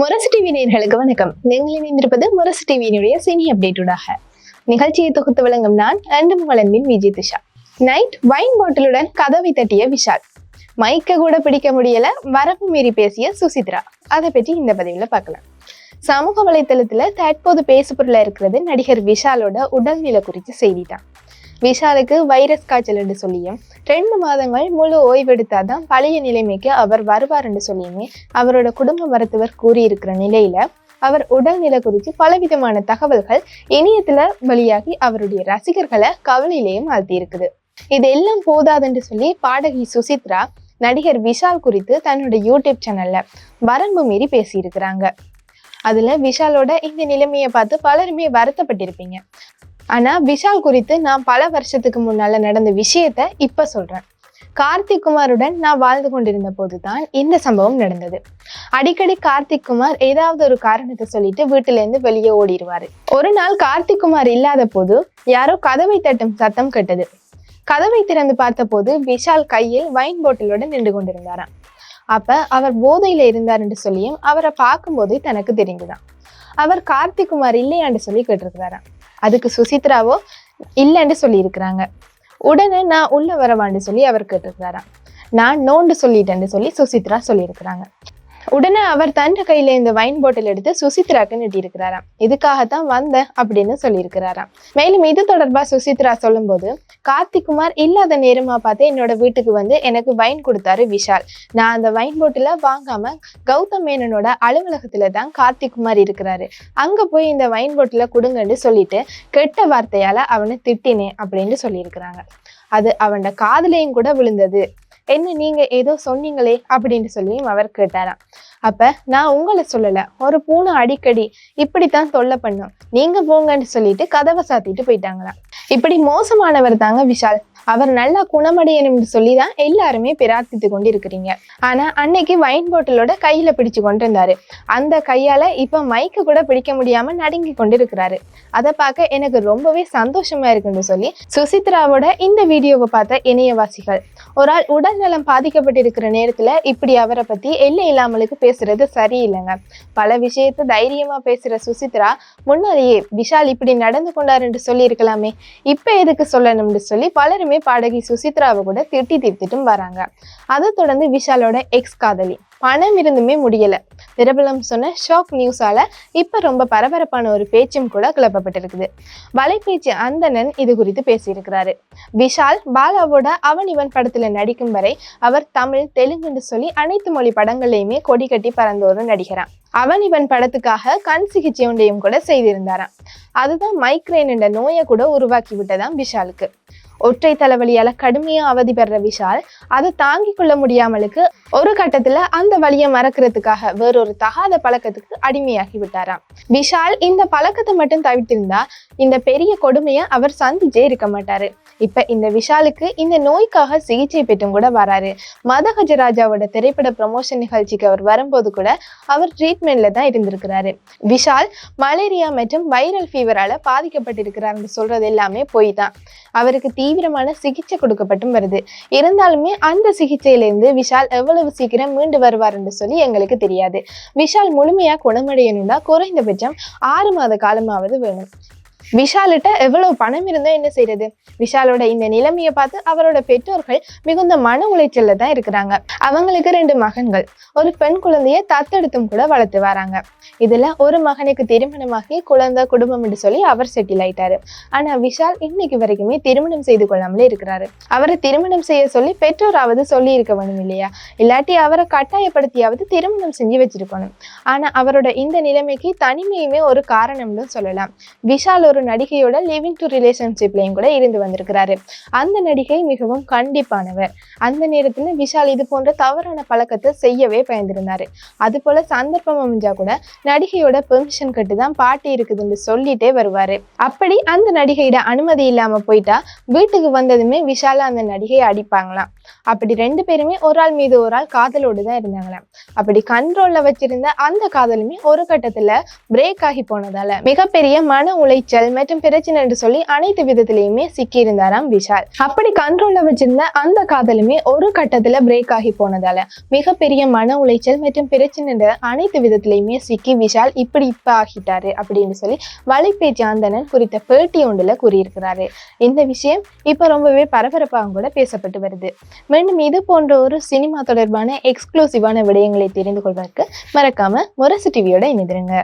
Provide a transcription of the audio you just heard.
முரசு TV நேர்களுக்கு வணக்கம். நீங்கள் இணைந்திருப்பது முரசு டிவியினுடைய சினி அப்டேட்டுடாக. நிகழ்ச்சியை தொகுத்து வழங்கும் நான் அன்பு வளர்மின் விஜய் திஷா. நைட் வைன் பாட்டிலுடன் கதவை தட்டிய விஷால். மைக்க கூட பிடிக்க முடியல வரப்பு மீறி பேசிய சுசித்ரா. அதை பற்றி இந்த பதிவுல பார்க்கலாம். சமூக வலைத்தளத்துல தற்போது பேசுபொருளா இருக்கிறது நடிகர் விஷாலோட உடல்நிலை குறித்த செய்தி தான் விஷாலுக்கு வைரஸ் காய்ச்சல் என்று சொல்லியும் ரெண்டு மாதங்கள் முழு ஓய்வெடுத்தாதான் பழைய நிலைமைக்கு அவர் வருவார் என்று சொல்லியுமே அவரோட குடும்ப மருத்துவர் கூறியிருக்கிற நிலையில அவர் உடல்நிலை குறித்து பலவிதமான தகவல்கள் இணையத்துல வெளியாகி அவருடைய ரசிகர்களை கவலையிலேயும் ஆழ்த்தி இருக்குது இதெல்லாம் போதாதுன்னு சொல்லி பாடகி சுசித்ரா நடிகர் விஷால் குறித்து தன்னோட யூடியூப் சேனல்ல வரம்பு மீறி பேசியிருக்கிறாங்க. அதுல விஷாலோட இந்த நிலைமையை பார்த்து பலருமே வருத்தப்பட்டிருப்பீங்க. ஆனால் விஷால் குறித்து நான் பல வருஷத்துக்கு முன்னால் நடந்த விஷயத்த இப்போ சொல்கிறேன் கார்த்திக் குமாருடன் நான் வாழ்ந்து கொண்டிருந்த போதுதான் இந்த சம்பவம் நடந்தது. அடிக்கடி கார்த்திக் குமார் ஏதாவது ஒரு காரணத்தை சொல்லிட்டு வீட்டிலேருந்து வெளியே ஓடிடுவார். ஒரு நாள் கார்த்திக் குமார் இல்லாத போது யாரோ கதவை தட்டும் சத்தம் கேட்டது. கதவை திறந்து பார்த்தபோது விஷால் கையில் வைன் பாட்டிலுடன் நின்று கொண்டிருந்தாராம். அப்ப அவர் போதையில இருந்தார் என்று சொல்லியும் அவரை பார்க்கும்போதே தனக்கு தெரிந்துதான் அவர் கார்த்திக் குமார் இல்லையான்னு சொல்லி கேட்டிருக்கிறாராம். அதுக்கு சுசித்ராவோ இல்லைன்னு சொல்லியிருக்கிறாங்க. உடனே நான் உள்ள வரவான்னு சொல்லி அவர் கேட்டிருக்கிறாராம். நான் நோண்டு சொல்லிட்டேன்னு சொல்லி சுசித்ரா சொல்லியிருக்கிறாங்க. உடனே அவர் தன் கையில இந்த வைன் பாட்டில் எடுத்து சுசித்ராக்கு நீட்டியிருக்கிறாராம் இதுக்காகத்தான் வந்தேன் அப்படின்னு சொல்லியிருக்கிறாராம். மேலும் இது தொடர்பா சுசித்ரா சொல்லும்போது கார்த்திக்குமார் இல்லாத நேரமா பார்த்து என்னோட வீட்டுக்கு வந்து எனக்கு வைன் கொடுத்தாரு விஷால். நான் அந்த வைன் பாட்டில வாங்காம கௌதம் மேனனோட அலுவலகத்துல தான் கார்த்திக்குமார் இருக்கிறாரு. அங்க போய் இந்த வைன் பாட்டில கொடுங்கன்னு சொல்லிட்டு கெட்ட வார்த்தையால அவனை திட்டினேன் அப்படின்னு சொல்லியிருக்கிறாங்க. அது அவனோட காதுலையும் கூட விழுந்தது. என்ன நீங்க ஏதோ சொன்னீங்களே அப்படின்னு சொல்லியும் அவர் கேட்டாராம். அப்ப நான் உங்களை சொல்லல ஒரு பூனை அடிக்கடி இப்படித்தான் தொல்லை பண்ணும். நீங்க போங்கன்னு சொல்லிட்டு கதவை சாத்திட்டு போயிட்டாங்களாம். இப்படி மோசமானவர் தாங்க விஷால். அவர் நல்லா குணமடையணும் சொல்லி தான் எல்லாருமே பிரார்த்தித்து கொண்டு இருக்கிறீங்க ஆனா அன்னைக்கு வைன் பாட்டிலோட கையில பிடிச்சு கொண்டு இருந்தாரு அந்த கையால இப்ப மைக்க கூட பிடிக்க முடியாம நடுங்கி கொண்டு இருக்கிறாரு அதை பார்க்க எனக்கு ரொம்பவே சந்தோஷமா இருக்குன்னு சொல்லி சுசித்ராவோட இந்த வீடியோவை பார்த்த இணையவாசிகள் ஒரு ஆள் உடல்நலம் பாதிக்கப்பட்டிருக்கிற நேரத்துல இப்படி அவரை பத்தி எல்லை இல்லாமலுக்கு பேசுறது சரியில்லைங்க. பல விஷயத்த தைரியமா பேசுற சுசித்ரா முன்னாடியே விஷால் இப்படி நடந்து கொண்டாருன்னு சொல்லி இருக்கலாமே இப்ப எதுக்கு சொல்லணும்னு சொல்லி பலரும் பாடகி சுசித்ராவை கூட திட்டி தீர்த்துட்டும் வராங்க. அதை தொடர்ந்து விஷாலோட எக்ஸ் காதலி. பணம் இருந்துமே முடியல. பிரபலம் சொன்ன ஷாக் நியூஸால இப்ப ரொம்ப பரபரப்பான ஒரு பேச்சும் கூட கிளப்பப்பட்டிருக்குது. வலைபேச்சு அந்தணன் இது குறித்து பேசியிருக்கிறாரு. விஷால் பாலாவோட அவன் இவன் படத்துல நடிக்கும் வரை அவர் தமிழ் தெலுங்குன்னு சொல்லி அனைத்து மொழி படங்கள்லையுமே கொடி கட்டி பறந்து வரும் நடிகரான் அவன் இவன் படத்துக்காக கண் சிகிச்சை ஒன்றையும் கூட செய்திருந்தாராம். அதுதான் மைக்ரேன் என்ற நோயை கூட உருவாக்கி விட்டதாம் விஷாலுக்கு. ஒற்றை தலைவலியால கடுமையா அவதி பெற விஷால் அதை தாங்கிக் கொள்ள முடியாமலுக்கு ஒரு கட்டத்துல அந்த வழியை மறக்கிறதுக்காக வேறொரு தகாத பழக்கத்துக்கு அடிமையாகி விட்டாராம் விஷால் இந்த பழக்கத்தை மட்டும் தவிர்த்திருந்தா இந்த பெரிய கொடுமையை அவர் சந்திச்சே இருக்க மாட்டாரு. இப்ப இந்த விஷாலுக்கு இந்த நோய்க்காக சிகிச்சை பெற்றும் கூட வராரு. மதகஜராஜாவோட திரைப்பட ப்ரமோஷன் நிகழ்ச்சிக்கு அவர் வரும்போது கூட அவர் ட்ரீட்மெண்ட்ல தான் இருந்திருக்கிறாரு. விஷால் மலேரியா மற்றும் வைரல் ஃபீவரால பாதிக்கப்பட்டிருக்கிறார்னு சொல்றது எல்லாமே போய் தான். அவருக்கு தீவிரமான சிகிச்சை கொடுக்கப்பட்டும் வருது. இருந்தாலுமே அந்த சிகிச்சையிலிருந்து விஷால் எவ்வளவு சீக்கிரம் மீண்டு வருவார் என்று சொல்லி எங்களுக்கு தெரியாது. விஷால் முழுமையா குணமடையணும்னா குறைந்தபட்சம் ஆறு மாத காலமாவது வேணும். விஷாலிட்ட எவ்வளவு பணம் இருந்தா என்ன செய்யறது விஷாலோட இந்த நிலைமையை பார்த்து அவரோட பெற்றோர்கள் மிகுந்த மன உளைச்சல்ல தான் இருக்கிறாங்க. அவங்களுக்கு ரெண்டு மகன்கள். ஒரு பெண் குழந்தைய தத்தெடுத்தும் கூட வளர்த்து வராங்க. இதுல ஒரு மகனுக்கு திருமணமாகி குழந்தை குடும்பம் என்று சொல்லி அவர் செட்டில் ஆயிட்டாரு. ஆனா விஷால் இன்னைக்கு வரைக்குமே திருமணம் செய்து கொள்ளாமலே இருக்கிறாரு. அவரை திருமணம் செய்ய சொல்லி பெற்றோராவது சொல்லி இருக்க வேணும் இல்லையா? இல்லாட்டி அவரை கட்டாயப்படுத்தியாவது திருமணம் செஞ்சு வச்சிருக்கணும். ஆனா அவரோட இந்த நிலைமைக்கு தனிமையுமே ஒரு காரணம்னு சொல்லலாம். விஷால் ஒரு நடிகையோட லிவிங் டு ரிலேஷன்ஷிப்லையும் கூட இருந்து வந்திருக்கிறாரு. அந்த நடிகை மிகவும் கண்டிப்பானவர். அந்த நேரத்துல விஷால் இது போன்ற தவறான பழக்கத்தை செய்யவே பயந்திருந்தாரு. அது போல சந்தர்ப்பம் அமைஞ்சா கூட நடிகையோட பெர்மிஷன் கட்டு தான் பாட்டி இருக்குதுன்னு சொல்லிட்டே வருவாரு. அப்படி அந்த நடிகையிட அனுமதி இல்லாம போயிட்டா வீட்டுக்கு வந்ததுமே விஷால அந்த நடிகையை அடிப்பாங்களாம். அப்படி ரெண்டு பேருமே ஒரு ஆள் மீது ஒரு ஆள் காதலோடு தான் இருந்தாங்களாம். அப்படி கண்ட்ரோல்ல வச்சிருந்த அந்த காதலுமே ஒரு கட்டத்துல பிரேக் ஆகி போனதால மிகப்பெரிய மன உளைச்சல் காதல் மற்றும் பிரச்சனை என்று சொல்லி அனைத்து விதத்திலையுமே சிக்கியிருந்தாராம் விஷால். அப்படி கண்ட்ரோல்ல வச்சிருந்த அந்த காதலுமே ஒரு கட்டத்துல பிரேக் ஆகி போனதால மிகப்பெரிய மன உளைச்சல் மற்றும் பிரச்சனை அனைத்து விதத்திலையுமே சிக்கி விஷால் இப்படி இப்ப ஆகிட்டாரு அப்படின்னு சொல்லி வலைப்பே சாந்தனன் குறித்த பேட்டி ஒன்றுல கூறியிருக்கிறாரு. இந்த விஷயம் இப்ப ரொம்பவே பரபரப்பாக கூட பேசப்பட்டு வருது. மீண்டும் இது போன்ற ஒரு சினிமா தொடர்பான எக்ஸ்க்ளூசிவான விடயங்களை தெரிந்து கொள்வதற்கு மறக்காம முரசு டிவியோட இணைந்திருங்க.